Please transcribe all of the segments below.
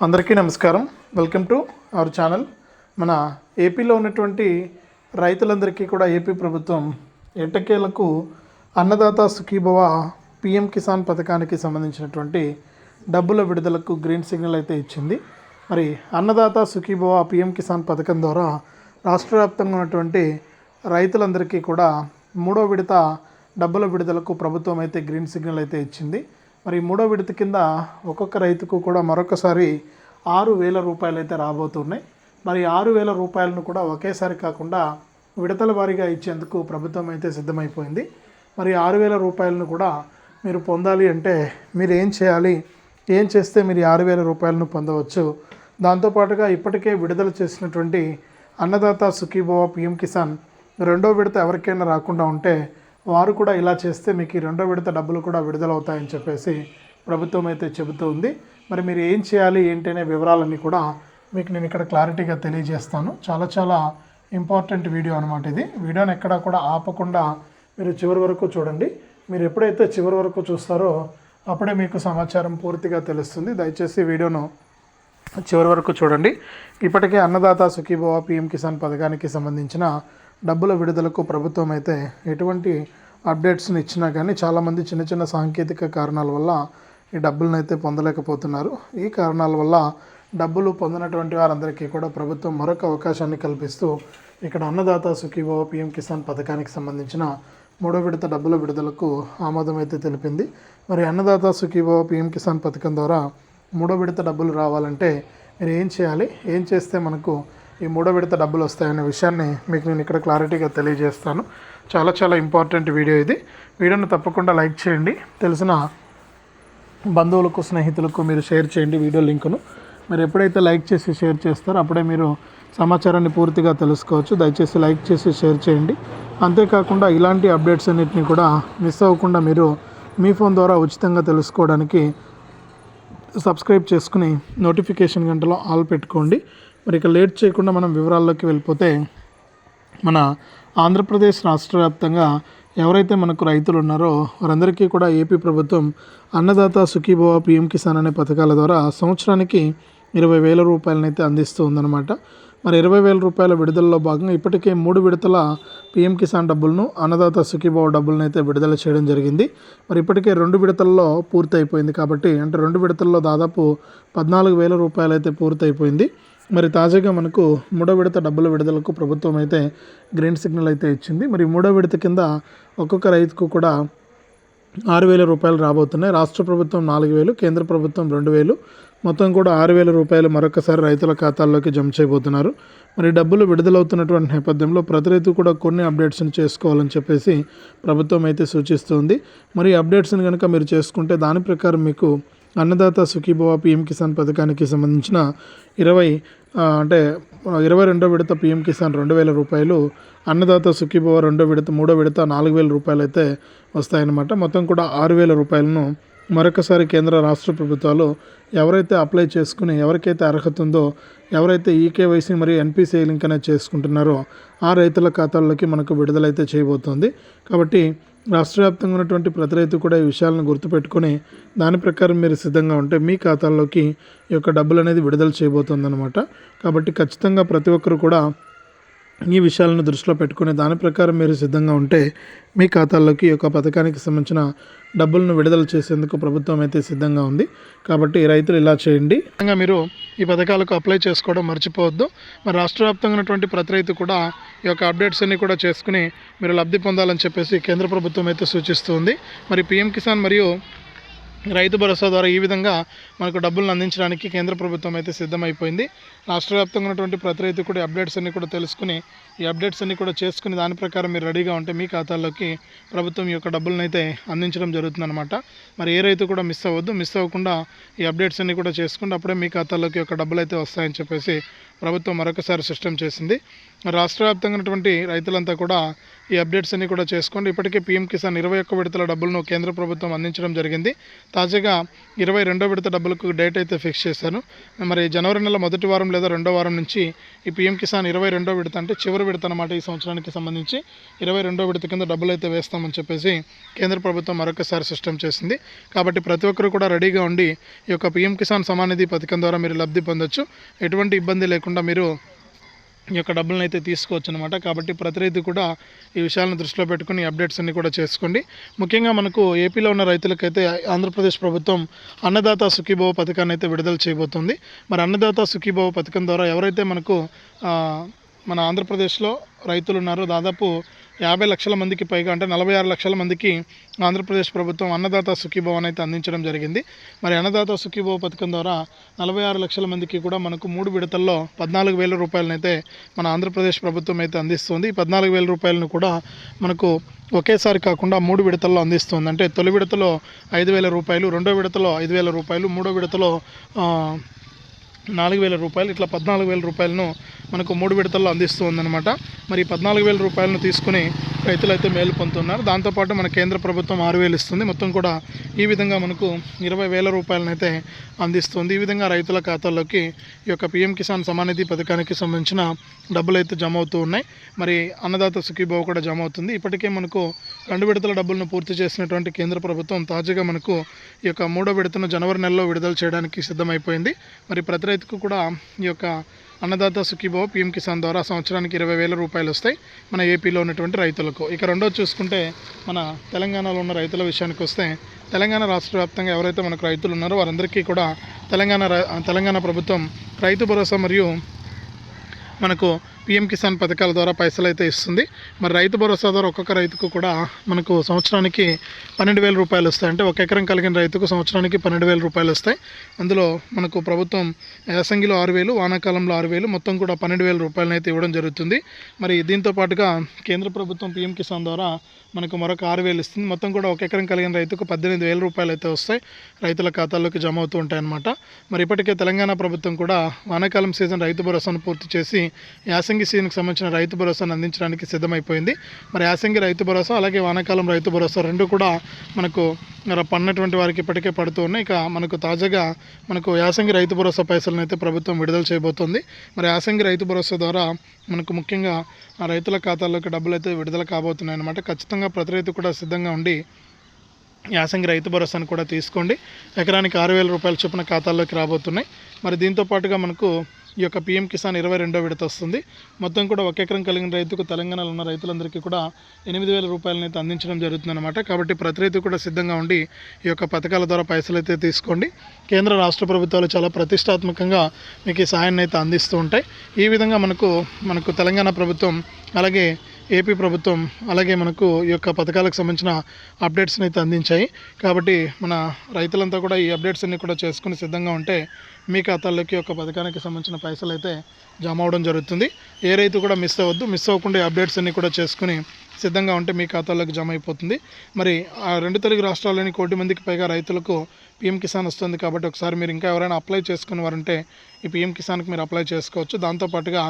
అందరికీ నమస్కారం. Welcome to our channel మన ఏపీలో ఉన్నటువంటి రైతులందరికీ కూడా ఏపీ ప్రభుత్వం ఎట్టకేలకు అన్నదాత సుఖీభవ పిఎం కిసాన్ పథకానికి సంబంధించినటువంటి డబ్బుల విడుదలకు గ్రీన్ సిగ్నల్ అయితే ఇచ్చింది. మరి అన్నదాత సుఖీభవ పిఎం కిసాన్ పథకం ద్వారా రాష్ట్ర వ్యాప్తంగా ఉన్నటువంటి రైతులందరికీ కూడా మూడో విడత డబ్బుల విడుదలకు ప్రభుత్వం అయితే గ్రీన్ సిగ్నల్ అయితే ఇచ్చింది. మరి మూడో విడత కింద ఒక్కొక్క రైతుకు కూడా మరొకసారి ఆరు వేల రూపాయలు అయితే రాబోతున్నాయి. మరి ఆరు వేల రూపాయలను కూడా ఒకేసారి కాకుండా విడతల వారీగా ఇచ్చేందుకు ప్రభుత్వం అయితే సిద్ధమైపోయింది. మరి ఆరు వేల రూపాయలను కూడా మీరు పొందాలి అంటే మీరు ఏం చేయాలి? ఏం చేస్తే మీరు ఆరు వేల రూపాయలను పొందవచ్చు? దాంతోపాటుగా ఇప్పటికే విడుదల చేసినటువంటి అన్నదాత సుఖీభవ పిఎం కిసాన్ రెండో విడత ఎవరికైనా రాకుండా ఉంటే వారు కూడా ఇలా చేస్తే మీకు ఈ రెండో విడత డబ్బులు కూడా విడుదలవుతాయని చెప్పేసి ప్రభుత్వం అయితే చెబుతూ ఉంది. మరి మీరు ఏం చేయాలి ఏంటి అనే వివరాలన్నీ కూడా మీకు నేను ఇక్కడ క్లారిటీగా తెలియజేస్తాను. చాలా చాలా ఇంపార్టెంట్ వీడియో అనమాట ఇది. వీడియోని ఎక్కడా కూడా ఆపకుండా మీరు చివరి వరకు చూడండి. మీరు ఎప్పుడైతే చివరి వరకు చూస్తారో అప్పుడే మీకు సమాచారం పూర్తిగా తెలుస్తుంది. దయచేసి వీడియోను చివరి వరకు చూడండి. ఇప్పటికే అన్నదాత సుఖీభవ పిఎం కిసాన్ పథకానికి సంబంధించిన డబ్బుల విడుదలకు ప్రభుత్వం అయితే ఎటువంటి అప్డేట్స్ని ఇచ్చినా కానీ చాలామంది చిన్న చిన్న సాంకేతిక కారణాల వల్ల ఈ డబ్బులను అయితే పొందలేకపోతున్నారు. ఈ కారణాల వల్ల డబ్బులు పొందినటువంటి వారందరికీ కూడా ప్రభుత్వం మరొక అవకాశాన్ని కల్పిస్తూ ఇక్కడ అన్నదాత సుఖీభవ పిఎం కిసాన్ పథకానికి సంబంధించిన మూడో విడత డబ్బుల విడుదలకు ఆమోదం అయితే తెలిపింది. మరి అన్నదాత సుఖీభవ పిఎం కిసాన్ పథకం ద్వారా మూడో విడత డబ్బులు రావాలంటే మీరు ఏం చేయాలి? ఏం చేస్తే మనకు ఈ మూడో విడత డబ్బులు వస్తాయనే విషయాన్ని మీకు నేను ఇక్కడ క్లారిటీగా తెలియజేస్తాను. చాలా చాలా ఇంపార్టెంట్ వీడియో ఇది. వీడియోను తప్పకుండా లైక్ చేయండి. తెలిసిన బంధువులకు స్నేహితులకు మీరు షేర్ చేయండి వీడియో లింకును. మీరు ఎప్పుడైతే లైక్ చేసి షేర్ చేస్తారో అప్పుడే మీరు సమాచారాన్ని పూర్తిగా తెలుసుకోవచ్చు. దయచేసి లైక్ చేసి షేర్ చేయండి. అంతేకాకుండా ఇలాంటి అప్డేట్స్ అన్నింటినీ కూడా మిస్ అవ్వకుండా మీరు మీ ఫోన్ ద్వారా ఉచితంగా తెలుసుకోవడానికి సబ్స్క్రైబ్ చేసుకుని నోటిఫికేషన్ గంటలో ఆల్ పెట్టుకోండి. మరి ఇక లేట్ చేయకుండా మనం వివరాల్లోకి వెళ్ళిపోతే మన ఆంధ్రప్రదేశ్ రాష్ట్ర వ్యాప్తంగా ఎవరైతే మనకు రైతులు ఉన్నారో వారందరికీ కూడా ఏపీ ప్రభుత్వం అన్నదాత సుఖీభవ పిఎం కిసాన్ అనే పథకాల ద్వారా సంవత్సరానికి ఇరవై వేల రూపాయలనైతే అందిస్తూ ఉందన్నమాట. మరి ఇరవై వేల రూపాయల విడుదలలో భాగంగా ఇప్పటికే మూడు విడతల పిఎం కిసాన్ డబ్బులను అన్నదాత సుఖీభావ డబ్బులను అయితే విడుదల చేయడం జరిగింది. మరి ఇప్పటికే రెండు విడతల్లో పూర్తయిపోయింది కాబట్టి అంటే రెండు విడతల్లో దాదాపు పద్నాలుగు వేల రూపాయలు అయితే పూర్తయిపోయింది. మరి తాజాగా మనకు మూడో విడత డబ్బుల విడుదలకు ప్రభుత్వం అయితే గ్రీన్ సిగ్నల్ అయితే ఇచ్చింది. మరి మూడో విడత కింద ఒక్కొక్క రైతుకు కూడా ఆరు వేల రూపాయలు రాబోతున్నాయి. రాష్ట్ర ప్రభుత్వం నాలుగు వేలు కేంద్ర ప్రభుత్వం రెండు వేలు. మొత్తం కూడా ఆరు వేల రూపాయలు మరొకసారి రైతుల ఖాతాల్లోకి జమ చేయబోతున్నారు. మరి డబ్బులు విడుదలవుతున్నటువంటి నేపథ్యంలో ప్రతి రైతు కూడా కొన్ని అప్డేట్స్ని చేసుకోవాలని చెప్పేసి ప్రభుత్వం అయితే సూచిస్తుంది. మరి అప్డేట్స్ని కనుక మీరు చేసుకుంటే దాని ప్రకారం మీకు అన్నదాత సుఖీభవ పిఎం కిసాన్ పథకానికి సంబంధించిన ఇరవై అంటే ఇరవై రెండో విడత పిఎం కిసాన్ రెండు వేల రూపాయలు అన్నదాత సుఖీభవ రెండో విడత మూడో విడత నాలుగు వేల రూపాయలు అయితే వస్తాయన్నమాట. మొత్తం కూడా ఆరు వేల రూపాయలను మరొకసారి కేంద్ర రాష్ట్ర ప్రభుత్వాలు ఎవరైతే అప్లై చేసుకుని ఎవరికైతే అర్హత ఉందో ఎవరైతే ఈకేవైసీ మరియు ఎన్పిసిఐ లింక్ అనేది చేసుకుంటున్నారో ఆ రైతుల ఖాతాల్లోకి మనకు విడుదలైతే చేయబోతోంది. కాబట్టి రాష్ట్ర వ్యాప్తంగా ఉన్నటువంటి ప్రతి రైతు కూడా ఈ విషయాలను గుర్తుపెట్టుకొని దాని ప్రకారం మీరు సిద్ధంగా ఉంటే మీ ఖాతాల్లోకి ఈ యొక్క డబ్బులు అనేది విడుదల చేయబోతుందన్నమాట. కాబట్టి ఖచ్చితంగా ప్రతి ఒక్కరు కూడా ఈ విషయాలను దృష్టిలో పెట్టుకుని దాని ప్రకారం మీరు సిద్ధంగా ఉంటే మీ ఖాతాల్లోకి ఈ యొక్క పథకానికి సంబంధించిన డబ్బులను విడుదల చేసేందుకు ప్రభుత్వం అయితే సిద్ధంగా ఉంది. కాబట్టి రైతులు ఇలా చేయండి. మీరు ఈ పథకాలకు అప్లై చేసుకోవడం మర్చిపోవద్దు. మరి రాష్ట్ర వ్యాప్తంగా ఉన్నటువంటి ప్రతి రైతు కూడా ఈ యొక్క అప్డేట్స్ అన్ని కూడా చేసుకుని మీరు లబ్ధి పొందాలని చెప్పేసి కేంద్ర ప్రభుత్వం అయితే సూచిస్తుంది. మరి పిఎం కిసాన్ మరియు రైతు భరోసా ద్వారా ఈ విధంగా మనకు డబ్బులను అందించడానికి కేంద్ర ప్రభుత్వం అయితే సిద్ధమైపోయింది. రాష్ట్ర వ్యాప్తంగా ఉన్నటువంటి ప్రతి రైతు కూడా అప్డేట్స్ అన్ని కూడా తెలుసుకుని ఈ అప్డేట్స్ అన్ని కూడా చేసుకుని దాని ప్రకారం మీరు రెడీగా ఉంటే మీ ఖాతాల్లోకి ప్రభుత్వం ఈ యొక్క డబ్బులను అయితే అందించడం జరుగుతుందన్నమాట. మరి ఏ రైతు కూడా మిస్ అవ్వద్దు మిస్ అవ్వకుండా ఈ అప్డేట్స్ అన్ని కూడా చేసుకుంటే అప్పుడే మీ ఖాతాల్లోకి యొక్క డబ్బులు అయితే వస్తాయని చెప్పేసి ప్రభుత్వం మరొకసారి సిస్టమ్ చేసింది. రాష్ట్ర వ్యాప్తంగా ఉన్నటువంటి రైతులంతా కూడా ఈ అప్డేట్స్ అన్ని కూడా చేసుకోండి. ఇప్పటికే పీఎం కిసాన్ ఇరవై ఒక్క విడతల డబ్బులను కేంద్ర ప్రభుత్వం అందించడం జరిగింది. తాజాగా ఇరవై రెండో విడత డబ్బులకు డేట్ అయితే ఫిక్స్ చేశారు. మరి జనవరి నెల మొదటి వారం లేదా రెండో వారం నుంచి ఈ పీఎం కిసాన్ ఇరవై రెండో విడత అంటే చివరి విడత అనమాట ఈ సంవత్సరానికి సంబంధించి. ఇరవై రెండో విడత కింద డబ్బులు అయితే వేస్తామని చెప్పేసి కేంద్ర ప్రభుత్వం మరొకసారి సిస్టమ్ చేసింది. కాబట్టి ప్రతి ఒక్కరు కూడా రెడీగా ఉండి ఈ యొక్క పీఎం కిసాన్ సమానిధి పథకం ద్వారా మీరు లబ్ధి పొందొచ్చు. ఎటువంటి ఇబ్బంది లేకుండా మీరు యొక్క డబ్బులను అయితే తీసుకోవచ్చు అనమాట కాబట్టి ప్రతి రైతు కూడా ఈ విషయాలను దృష్టిలో పెట్టుకుని అప్డేట్స్ అన్ని కూడా చేసుకోండి. ముఖ్యంగా మనకు ఏపీలో ఉన్న రైతులకైతే ఆంధ్రప్రదేశ్ ప్రభుత్వం అన్నదాత సుఖీభవ పథకాన్ని అయితే విడుదల చేయబోతుంది. మరి అన్నదాత సుఖీభవ పథకం ద్వారా ఎవరైతే మనకు మన ఆంధ్రప్రదేశ్లో రైతులు ఉన్నారో దాదాపు యాభై లక్షల మందికి పైగా అంటే నలభై ఆరు లక్షల మందికి ఆంధ్రప్రదేశ్ ప్రభుత్వం అన్నదాత సుఖీభవన్ అయితే అందించడం జరిగింది. మరి అన్నదాత సుఖీభవ పథకం ద్వారా నలభై ఆరు లక్షల మందికి కూడా మనకు మూడు విడతల్లో పద్నాలుగు వేల రూపాయలనైతే మన ఆంధ్రప్రదేశ్ ప్రభుత్వం అయితే అందిస్తుంది. ఈ పద్నాలుగు వేల రూపాయలను కూడా మనకు ఒకేసారి కాకుండా మూడు విడతల్లో అందిస్తుంది. అంటే తొలి విడతలో ఐదు వేల రూపాయలు రెండో విడతలో ఐదు వేల రూపాయలు మూడో విడతలో నాలుగు వేల రూపాయలు ఇట్లా పద్నాలుగు వేల రూపాయలను మనకు మూడు విడతల్లో అందిస్తూ ఉందన్నమాట. మరి పద్నాలుగు వేల రూపాయలను తీసుకుని రైతులు అయితే మేలు పొందుతున్నారు. దాంతోపాటు మన కేంద్ర ప్రభుత్వం ఆరు వేలు ఇస్తుంది. మొత్తం కూడా ఈ విధంగా మనకు ఇరవై వేల రూపాయలనైతే అందిస్తుంది. ఈ విధంగా రైతుల ఖాతాల్లోకి ఈ యొక్క పిఎం కిసాన్ సమానిధి పథకానికి సంబంధించిన డబ్బులు అయితే జమ అవుతూ ఉన్నాయి. మరి అన్నదాత సుఖీభావ కూడా జమ అవుతుంది. ఇప్పటికే మనకు రెండు విడతల డబ్బులను పూర్తి చేసినటువంటి కేంద్ర ప్రభుత్వం తాజాగా మనకు ఈ యొక్క మూడో విడతను జనవరి నెలలో విడుదల చేయడానికి సిద్ధమైపోయింది. మరి ప్రతి రైతుకు కూడా ఈ యొక్క అన్నదాత సుఖీభావ పీఎం కిసాన్ ద్వారా సంవత్సరానికి ఇరవై వేల రూపాయలు వస్తాయి మన ఏపీలో ఉన్నటువంటి రైతులకు. ఇక రెండోది చూసుకుంటే మన తెలంగాణలో ఉన్న రైతుల విషయానికి వస్తే తెలంగాణ రాష్ట్ర వ్యాప్తంగా ఎవరైతే మనకు రైతులు ఉన్నారో వారందరికీ కూడా తెలంగాణ తెలంగాణ ప్రభుత్వం రైతు భరోసా మరియు మనకు పిఎం కిసాన్ పథకాల ద్వారా పైసలు అయితే ఇస్తుంది. మరి రైతు భరోసా ద్వారా ఒక్కొక్క రైతుకు కూడా మనకు సంవత్సరానికి పన్నెండు వేల రూపాయలు వస్తాయి. అంటే ఒక ఎకరం కలిగిన రైతుకు సంవత్సరానికి పన్నెండు వేల రూపాయలు వస్తాయి. అందులో మనకు ప్రభుత్వం యాసంగిలో ఆరు వేలు వానాకాలంలో ఆరు వేలు మొత్తం కూడా పన్నెండు వేల రూపాయలను అయితే ఇవ్వడం జరుగుతుంది. మరి దీంతో పాటుగా కేంద్ర ప్రభుత్వం పిఎం కిసాన్ ద్వారా మనకు మరొక ఆరు వేలు ఇస్తుంది. మొత్తం కూడా ఒక ఎకరం కలిగిన రైతుకు పద్దెనిమిది వేల రూపాయలు అయితే వస్తాయి. రైతుల ఖాతాల్లోకి జమ అవుతూ ఉంటాయన్నమాట మరి ఇప్పటికే తెలంగాణ ప్రభుత్వం కూడా వానాకాలం సీజన్ రైతు భరోసాను పూర్తి చేసి యాసంగి సీజన్కి సంబంధించిన రైతు భరోసాను అందించడానికి సిద్ధమైపోయింది. మరి యాసంగి రైతు భరోసా అలాగే వానాకాలం రైతు భరోసా రెండు కూడా మనకు పన్నటువంటి వారికి ఇప్పటికే పడుతూ ఉన్నాయి. ఇక మనకు తాజాగా మనకు యాసంగి రైతు భరోసా పైసలను అయితే ప్రభుత్వం విడుదల చేయబోతోంది. మరి యాసంగి రైతు భరోసా ద్వారా మనకు ముఖ్యంగా రైతుల ఖాతాల్లోకి డబ్బులు అయితే విడుదల కాబోతున్నాయి అనమాట ఖచ్చితంగా ప్రతి రైతు కూడా సిద్ధంగా ఉండి యాసంగి రైతు భరోసాను కూడా తీసుకోండి. ఎకరానికి ఆరు వేల రూపాయల చొప్పున ఖాతాల్లోకి రాబోతున్నాయి. మరి దీంతో పాటుగా మనకు ఈ యొక్క పిఎం కిసాన్ ఇరవై రెండో విడత వస్తుంది. మొత్తం కూడా ఒక ఎకరం కలిగిన రైతుకు తెలంగాణలో ఉన్న రైతులందరికీ కూడా ఎనిమిది వేల రూపాయలనైతే అందించడం జరుగుతుందన్నమాట. కాబట్టి ప్రతి రైతు కూడా సిద్ధంగా ఉండి ఈ యొక్క పథకాల ద్వారా పైసలు అయితే తీసుకోండి. కేంద్ర రాష్ట్ర ప్రభుత్వాలు చాలా ప్రతిష్టాత్మకంగా మీకు ఈ సహాయాన్ని అయితే అందిస్తూ ఉంటాయి. ఈ విధంగా మనకు మనకు తెలంగాణ ప్రభుత్వం అలాగే ఏపీ ప్రభుత్వం అలాగే మనకు ఈ యొక్క పథకాలకు సంబంధించిన అప్డేట్స్ని అయితే అందించాయి. కాబట్టి మన రైతులంతా కూడా ఈ అప్డేట్స్ అన్ని కూడా చేసుకుని సిద్ధంగా ఉంటే మీ ఖాతాల్లోకి ఒక పథకానికి సంబంధించిన పైసలు అయితే జమ అవడం జరుగుతుంది. ఏ రైతు కూడా మిస్ అవ్వద్దు. మిస్ అవ్వకుండా అప్డేట్స్ అన్నీ కూడా చేసుకుని సిద్ధంగా ఉంటే మీ ఖాతాల్లోకి జమ అయిపోతుంది. మరి ఆ రెండు తెలుగు రాష్ట్రాల్లోని కోటి మందికి పైగా రైతులకు పిఎం కిసాన్ వస్తుంది కాబట్టి ఒకసారి మీరు ఇంకా ఎవరైనా అప్లై చేసుకుని వారంటే ఈ పిఎం కిసాన్కి మీరు అప్లై చేసుకోవచ్చు. దాంతోపాటుగా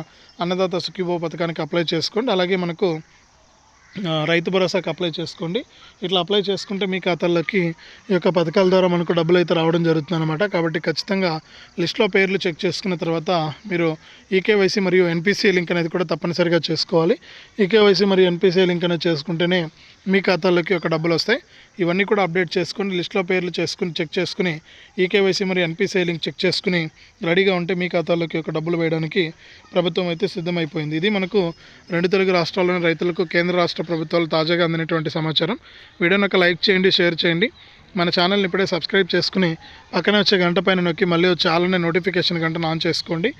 అన్నదాత సుఖీభో పథకానికి అప్లై చేసుకోండి. అలాగే మనకు రైతు భరోసాకి అప్లై చేసుకోండి. ఇట్లా అప్లై చేసుకుంటే మీ ఖాతాల్లోకి ఈ యొక్క పథకాల ద్వారా మనకు డబ్బులు అయితే రావడం జరుగుతుంది అనమాట కాబట్టి ఖచ్చితంగా లిస్ట్లో పేర్లు చెక్ చేసుకున్న తర్వాత మీరు ఈకేవైసీ మరియు ఎన్పిసిఐ లింక్ అనేది కూడా తప్పనిసరిగా చేసుకోవాలి. ఈకేవైసీ మరియు ఎన్పిసిఐ లింక్ అనేది చేసుకుంటేనే మీ ఖాతాలోకి ఒక డబ్బులు వస్తాయి. ఇవన్నీ కూడా అప్డేట్ చేసుకుని లిస్ట్లో పేర్లు చేసుకుని చెక్ చేసుకుని ఈకేవైసీ మరియు ఎన్పిసిఐ లింక్ చెక్ చేసుకుని రెడీగా ఉంటే మీ ఖాతాలోకి ఒక డబ్బులు వేయడానికి ప్రభుత్వం అయితే సిద్ధమైపోయింది. ఇది మనకు రెండు తెలుగు రాష్ట్రాల్లోని రైతులకు కేంద్ర రాష్ట్ర ప్రభుత్వాలు తాజాగా అందినటువంటి సమాచారం. వీడియోని ఒక లైక్ చేయండి షేర్ చేయండి. మన ఛానల్ని ఇప్పుడే సబ్స్క్రైబ్ చేసుకుని పక్కనే వచ్చే గంట పైన నొక్కి మళ్ళీ వచ్చే ఆలనే నోటిఫికేషన్ గంటను ఆన్ చేసుకోండి.